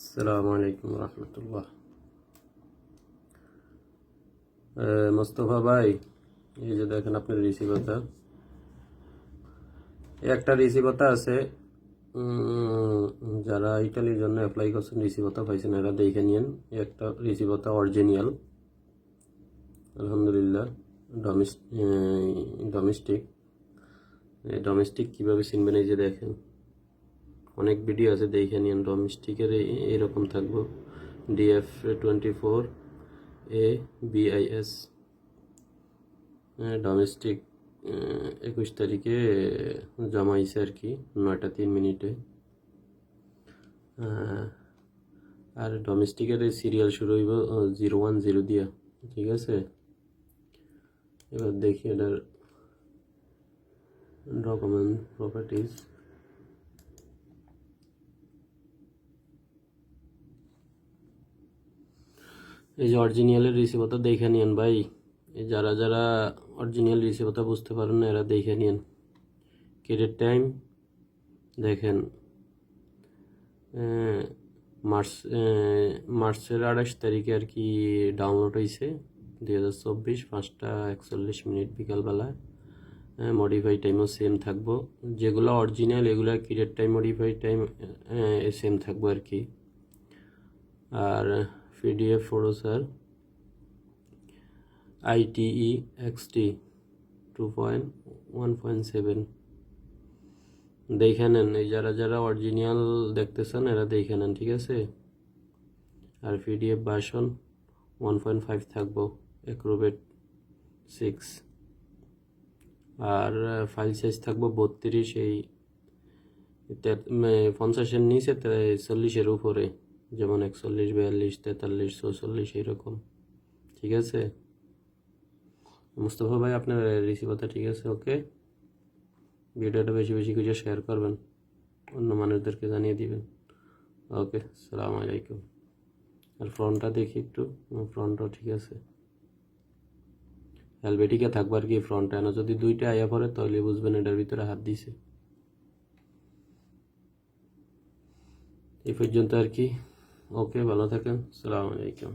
আসসালামু আলাইকুম রহমতুল্লাহ। মোস্তফা ভাই, এই যে দেখেন আপনার রিসিভারটা একটা রিসিভারটা আছে যারা ইটালির জন্য অ্যাপ্লাই করছেন রিসিভারটা পাইছেন, এরা দেখে নিন একটা রিসিভারটা অরিজিনাল আলহামদুলিল্লাহ ডোমেস্টিক ডোমেস্টিক কীভাবে চিনবেন, এই যে দেখেন। অনেক ভিডিও আছে, দেখে নিন। ডোমেস্টিকের এইরকম থাকব। DF twenty four A BIS domestic একুশ তারিখে জমা হয়েছে আর কি, নয়টা তিন মিনিটে। আর ডোমেস্টিকের সিরিয়াল শুরু হইব জিরো ওয়ান জিরো দিয়া। ঠিক আছে? এবার দেখি এটার ডকুমেন্ট প্রপার্টিজ এই যে অরিজিনালের রিসিভারটা দেখে নিন ভাই। এই যারা যারা অরিজিনাল রিসিভারটা বুঝতে পারেন না, এরা দেখে নিন ক্রেডিট টাইম দেখেন। মার্চ মার্চের আঠাশ তারিখে আর কি ডাউনলোড হয়েছে দুই হাজার চব্বিশ, পাঁচটা একচল্লিশ মিনিট বিকালবেলা। মডিফাই টাইমও সেম থাকব। যেগুলো অরিজিনাল এগুলো create time modify time same থাকব আর কি। আর PDF sir iText two point one point seven দেখে নেন, এই যারা যারা অরিজিনাল দেখতেছেন, এরা দেখে নেন, ঠিক আছে? আর PDF version one point five থাকব অ্যাক্রোবেট সিক্স আর ফাইল সাইজ থাকব বত্রিশ, এই পঞ্চাশের নিচে চল্লিশের উপরে। যেমন একচল্লিশ, বিয়াল্লিশ, তেতাল্লিশ, চৌচল্লিশ এইরকম। ঠিক আছে? মুস্তফা ভাই, আপনার রিসিভারটা ঠিক আছে? ওকে? ভিডিওটা বেশি বেশি করে শেয়ার করবেন। অন্য মানুষদেরকে জানিয়ে দিবেন। ওকে, সালাম আলাইকুম। আর ফ্রন্টটা দেখি একটু। ফ্রন্টটাও ঠিক আছে। হেলমেটিকে থাকবার কি ফ্রন্ট এনে যদি দুইটা আয়া পড়ে, তাহলে বুঝবেন এটার ভিতরে হাত দিছে। এই পর্যন্ত আর কি। ওকে ভালো থাকেন সালাম আলাইকুম